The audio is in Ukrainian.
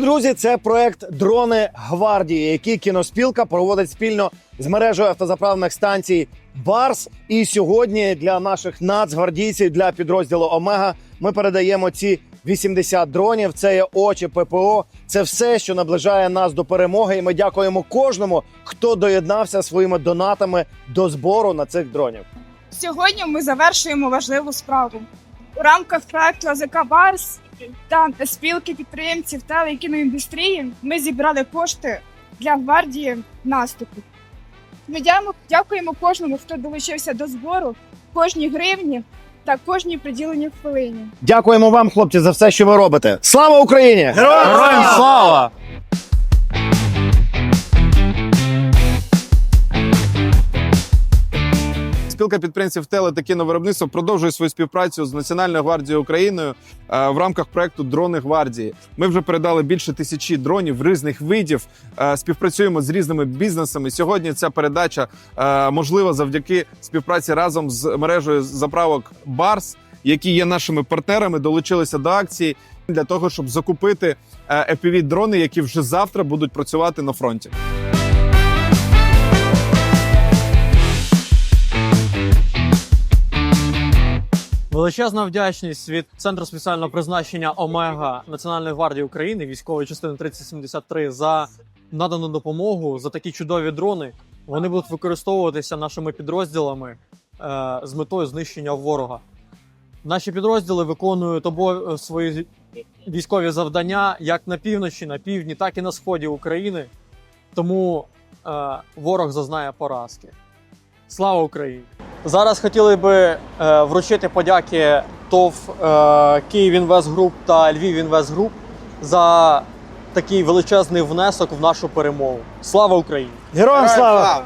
друзі, це проект Дрони гвардії, який кіноспілка проводить спільно з мережею автозаправних станцій Барс. І сьогодні для наших нацгвардійців для підрозділу Омега ми передаємо ці 80 дронів. Це є очі ППО. Це все, що наближає нас до перемоги. І ми дякуємо кожному, хто доєднався своїми донатами до збору на цих дронів. Сьогодні ми завершуємо важливу справу. У рамках проекту АЗК Барс та спілки підприємців телекіноіндустрії ми зібрали кошти для гвардії наступу. Ми дякуємо, дякуємо кожному, хто долучився до збору, кожній гривні та кожній приділеній хвилині. Дякуємо вам, хлопці, за все, що ви робите. Слава Україні! Героям слава! Спілка підприємців теле та кіновиробництва продовжує свою співпрацю з Національною гвардією України е, в рамках проекту Дрони гвардії. Ми вже передали більше тисячі дронів різних видів. е, Співпрацюємо з різними бізнесами. Сьогодні ця передача е, можлива завдяки співпраці разом з мережею заправок Барс, які є нашими партнерами, долучилися до акції для того, щоб закупити fpv дрони, які вже завтра будуть працювати на фронті. Величезна вдячність від Центру спеціального призначення Омега Національної гвардії України, військової частини 3073 за надану допомогу за такі чудові дрони. Вони будуть використовуватися нашими підрозділами е, з метою знищення ворога. Наші підрозділи виконують обо свої військові завдання як на півночі, на півдні, так і на сході України. Тому е, ворог зазнає поразки. Слава Україні! Зараз хотіли би е, вручити подяки ТОВ е, Київ Інвест Груп та Львів Інвест Груп за такий величезний внесок в нашу перемогу. Слава Україні! Героям слава!